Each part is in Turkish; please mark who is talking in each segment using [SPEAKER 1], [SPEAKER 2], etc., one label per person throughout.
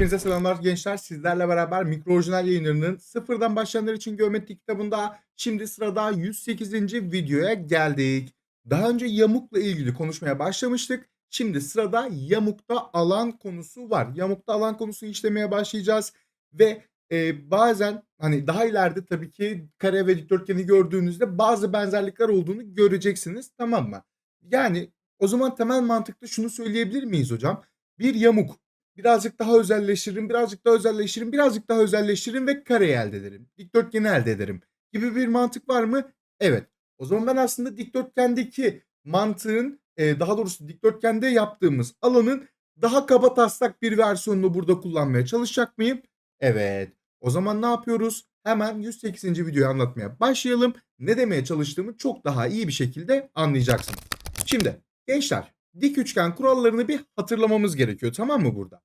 [SPEAKER 1] Hepinize selamlar gençler. Sizlerle beraber Mikro Orijinal yayınlarının sıfırdan başlayanlar için geometri kitabında şimdi sırada 108. videoya geldik. Daha önce yamukla ilgili konuşmaya başlamıştık. Şimdi sırada yamukta alan konusu var. Yamukta alan konusunu işlemeye başlayacağız ve e, bazen hani daha ileride tabii ki kare ve dikdörtgeni gördüğünüzde bazı benzerlikler olduğunu göreceksiniz tamam mı? Yani o zaman temel mantıkta şunu söyleyebilir miyiz hocam? Bir yamuk birazcık daha özelleştiririm, birazcık daha özelleştiririm, birazcık daha özelleştiririm ve kareyi elde ederim. Dikdörtgeni elde ederim gibi bir mantık var mı? Evet. O zaman ben aslında dikdörtgendeki mantığın e, daha doğrusu dikdörtgende yaptığımız alanın daha kaba taslak bir versiyonunu burada kullanmaya çalışacak mıyım? Evet. O zaman ne yapıyoruz? Hemen 108. videoyu anlatmaya başlayalım. Ne demeye çalıştığımı çok daha iyi bir şekilde anlayacaksınız. Şimdi gençler dik üçgen kurallarını bir hatırlamamız gerekiyor tamam mı burada?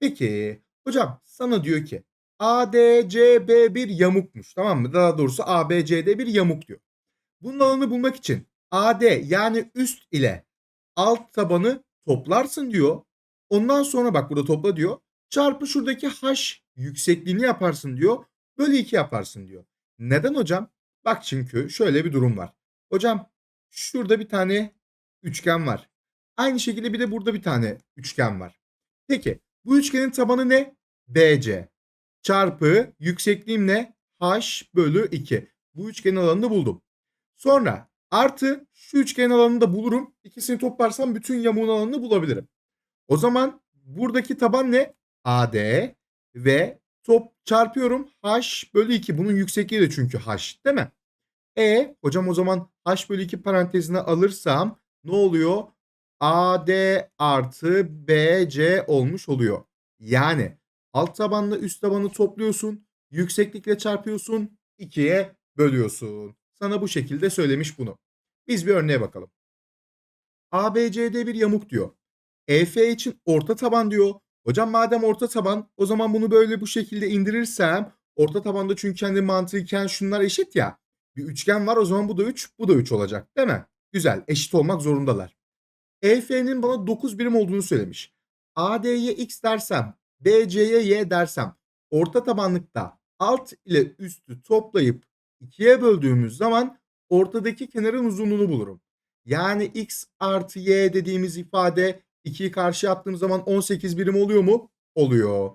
[SPEAKER 1] Peki hocam sana diyor ki ADCB bir yamukmuş tamam mı? Daha doğrusu ABCD bir yamuk diyor. Bunun alanı bulmak için AD yani üst ile alt tabanı toplarsın diyor. Ondan sonra bak burada topla diyor. Çarpı şuradaki H yüksekliğini yaparsın diyor. Bölü 2 yaparsın diyor. Neden hocam? Bak çünkü şöyle bir durum var. Hocam şurada bir tane üçgen var. Aynı şekilde bir de burada bir tane üçgen var. Peki bu üçgenin tabanı ne? BC. Çarpı yüksekliğim ne? H bölü 2. Bu üçgenin alanını buldum. Sonra artı şu üçgenin alanını da bulurum. İkisini toplarsam bütün yamuğun alanını bulabilirim. O zaman buradaki taban ne? AD ve top çarpıyorum H bölü 2. Bunun yüksekliği de çünkü H değil mi? E hocam o zaman H bölü 2 parantezine alırsam ne oluyor? AD artı BC olmuş oluyor. Yani alt tabanla üst tabanı topluyorsun. Yükseklikle çarpıyorsun. 2'ye bölüyorsun. Sana bu şekilde söylemiş bunu. Biz bir örneğe bakalım. ABCD bir yamuk diyor. EF için orta taban diyor. Hocam madem orta taban o zaman bunu böyle bu şekilde indirirsem orta tabanda çünkü kendi mantıken şunlar eşit ya. Bir üçgen var o zaman bu da 3 bu da 3 olacak değil mi? Güzel eşit olmak zorundalar. EF'nin bana 9 birim olduğunu söylemiş. AD'ye x dersem, BC'ye y dersem orta tabanlıkta alt ile üstü toplayıp 2'ye böldüğümüz zaman ortadaki kenarın uzunluğunu bulurum. Yani x artı y dediğimiz ifade 2'yi karşı attığım zaman 18 birim oluyor mu? Oluyor.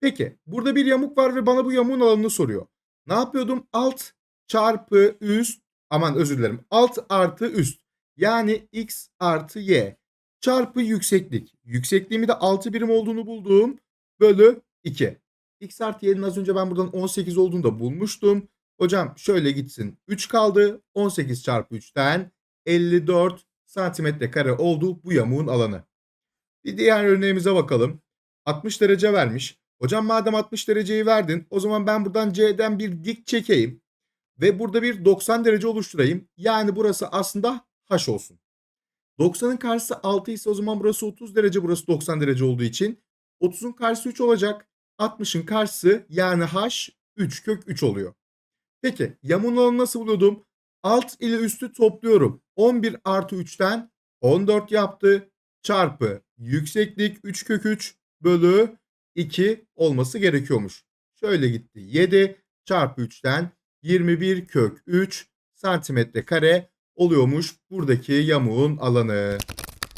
[SPEAKER 1] Peki burada bir yamuk var ve bana bu yamuğun alanını soruyor. Ne yapıyordum? Alt çarpı üst aman özür dilerim. Alt artı üst. Yani x artı y çarpı yükseklik. Yüksekliğimi de 6 birim olduğunu buldum. Bölü 2. x artı y'nin az önce ben buradan 18 olduğunu da bulmuştum. Hocam şöyle gitsin. 3 kaldı. 18 çarpı 3'ten 54 santimetre kare oldu bu yamuğun alanı. Bir diğer örneğimize bakalım. 60 derece vermiş. Hocam madem 60 dereceyi verdin o zaman ben buradan C'den bir dik çekeyim. Ve burada bir 90 derece oluşturayım. Yani burası aslında H olsun. 90'ın karşısı 6 ise o zaman burası 30 derece burası 90 derece olduğu için 30'un karşısı 3 olacak. 60'ın karşısı yani H 3 kök 3 oluyor. Peki yamuğun alanını nasıl buluyordum? Alt ile üstü topluyorum. 11 artı 3'ten 14 yaptı. Çarpı yükseklik 3 kök 3 bölü 2 olması gerekiyormuş. Şöyle gitti. 7 çarpı 3'ten 21 kök 3 santimetre kare oluyormuş buradaki yamuğun alanı.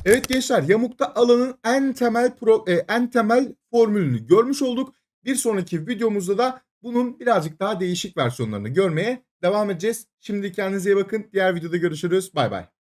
[SPEAKER 1] Evet gençler yamukta alanın en temel pro, e, en temel formülünü görmüş olduk. Bir sonraki videomuzda da bunun birazcık daha değişik versiyonlarını görmeye devam edeceğiz. Şimdi kendinize iyi bakın. Diğer videoda görüşürüz. Bay bay.